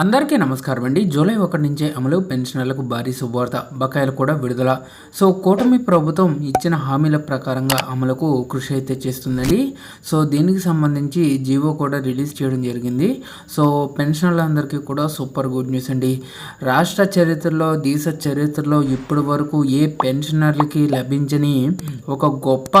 అందరికీ నమస్కారం అండి. జూలై ఒకటి నుంచే అమలు పెన్షనర్లకు భారీ శుభవార్త బకాయిలు కూడా విడుదల. సో కూటమి ప్రభుత్వం ఇచ్చిన హామీల ప్రకారంగా అమలుకు కృషి అయితే చేస్తుందండి. సో దీనికి సంబంధించి జీవో కూడా రిలీజ్ చేయడం జరిగింది. సో పెన్షనర్లందరికీ కూడా సూపర్ గుడ్ న్యూస్ అండి. రాష్ట్ర చరిత్రలో దేశ చరిత్రలో ఇప్పటి వరకు ఏ పెన్షనర్లకి లభించని ఒక గొప్ప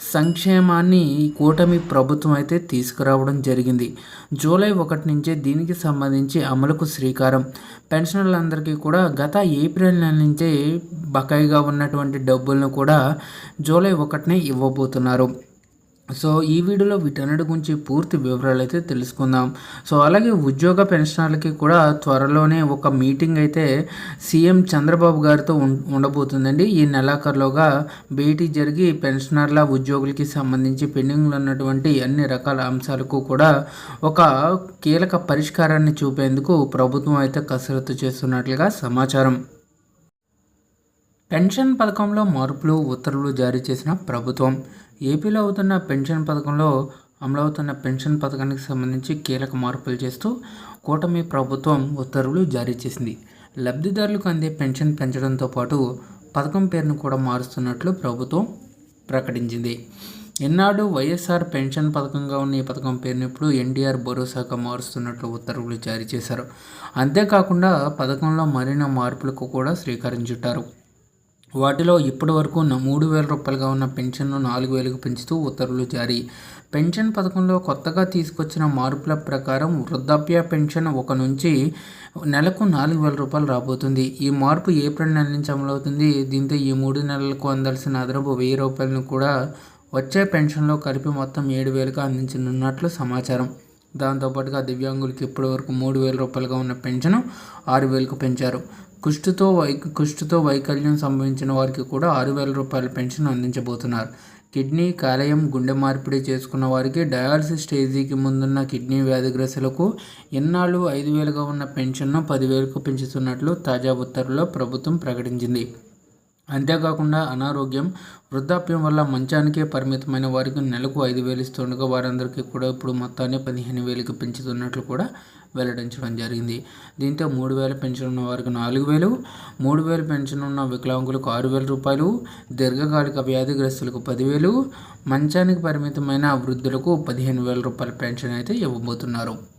సంక్షేమాన్ని కూటమి ప్రభుత్వం అయితే తీసుకురావడం జరిగింది. జూలై ఒకటి నుంచే దీనికి సంబంధించి అమలుకు శ్రీకారం. పెన్షనర్లందరికీ కూడా గత ఏప్రిల్ నెల నుంచే బకాయిగా ఉన్నటువంటి డబ్బులను కూడా జూలై ఒకటినే ఇవ్వబోతున్నారు. సో ఈ వీడియోలో వీటన్నిటి గురించి పూర్తి వివరాలు అయితే తెలుసుకుందాం. సో అలాగే ఉద్యోగ పెన్షనర్లకి కూడా త్వరలోనే ఒక మీటింగ్ అయితే సీఎం చంద్రబాబు గారితో ఉండబోతుందండి. ఈ నెలాఖరులోగా భేటీ జరిగి పెన్షనర్ల ఉద్యోగులకి సంబంధించి పెండింగ్లో ఉన్నటువంటి అన్ని రకాల అంశాలకు కూడా ఒక కీలక పరిష్కారాన్ని చూపేందుకు ప్రభుత్వం అయితే కసరత్తు చేస్తున్నట్లుగా సమాచారం. పెన్షన్ పథకంలో మార్పులు ఉత్తర్వులు జారీ చేసిన ప్రభుత్వం. ఏపీలో అవుతున్న పెన్షన్ పథకంలో అమలవుతున్న పెన్షన్ పథకానికి సంబంధించి కీలక మార్పులు చేస్తూ కూటమి ప్రభుత్వం ఉత్తర్వులు జారీ చేసింది. లబ్ధిదారులకు అందే పెన్షన్ పెంచడంతో పాటు పథకం పేరును కూడా మారుస్తున్నట్లు ప్రభుత్వం ప్రకటించింది. ఎన్నాడు వైఎస్ఆర్ పెన్షన్ పథకంగా ఉన్న ఈ పథకం పేరును ఇప్పుడు ఎన్టీఆర్ భరోసాగా మారుస్తున్నట్లు ఉత్తర్వులు జారీ చేశారు. అంతేకాకుండా పథకంలో మరిన్ని మార్పులకు కూడా శ్రీకారం చుట్టారు. వాటిలో ఇప్పటి వరకు మూడు వేల రూపాయలుగా ఉన్న పెన్షన్ను నాలుగు వేలకు పెంచుతూ ఉత్తర్వులు జారీ. పెన్షన్ పథకంలో కొత్తగా తీసుకొచ్చిన మార్పుల ప్రకారం వృద్ధాప్య పెన్షన్ ఒక నుంచి నెలకు నాలుగు వేల రూపాయలు రాబోతుంది. ఈ మార్పు ఏప్రిల్ నెల నుంచి అమలవుతుంది. దీంతో ఈ మూడు నెలలకు అందాల్సిన అదనపు వెయ్యి రూపాయలను కూడా వచ్చే పెన్షన్లో కలిపి మొత్తం ఏడు వేలుగా అందించనున్నట్లు సమాచారం. దాంతోపాటుగా దివ్యాంగులకు ఇప్పటివరకు మూడు వేల రూపాయలుగా ఉన్న పెన్షన్ ఆరు వేలకు పెంచారు. కుష్టుతో వై కుష్టుతో వైకల్యం సంభవించిన వారికి కూడా ఆరు వేల రూపాయల పెన్షన్ అందించబోతున్నారు. కిడ్నీ కాలేయం గుండె మార్పిడి చేసుకున్న వారికి డయాలసిస్ స్టేజీకి ముందున్న కిడ్నీ వ్యాధిగ్రస్తులకు ఎన్నాళ్ళు ఐదు వేలుగా ఉన్న పెన్షన్ను పదివేలకు పెంచుతున్నట్లు తాజా ఉత్తర్వులో ప్రభుత్వం ప్రకటించింది. అంతేకాకుండా అనారోగ్యం వృద్ధాప్యం వల్ల మంచానికే పరిమితమైన వారికి నెలకు ఐదు వేలు ఇస్తుండగా వారందరికీ కూడా ఇప్పుడు మొత్తాన్ని పదిహేను వేలకు పెంచుతున్నట్లు కూడా వెల్లడించడం జరిగింది. దీంతో మూడు వేల పెన్షన్ ఉన్న వారికి నాలుగు వేలు మూడు వేలు పెన్షన్ ఉన్న వికలాంగులకు ఆరు వేల రూపాయలు దీర్ఘకాలిక వ్యాధిగ్రస్తులకు పదివేలు మంచానికి పరిమితమైన వృద్ధులకు పదిహేను వేల రూపాయల పెన్షన్ అయితే ఇవ్వబోతున్నారు.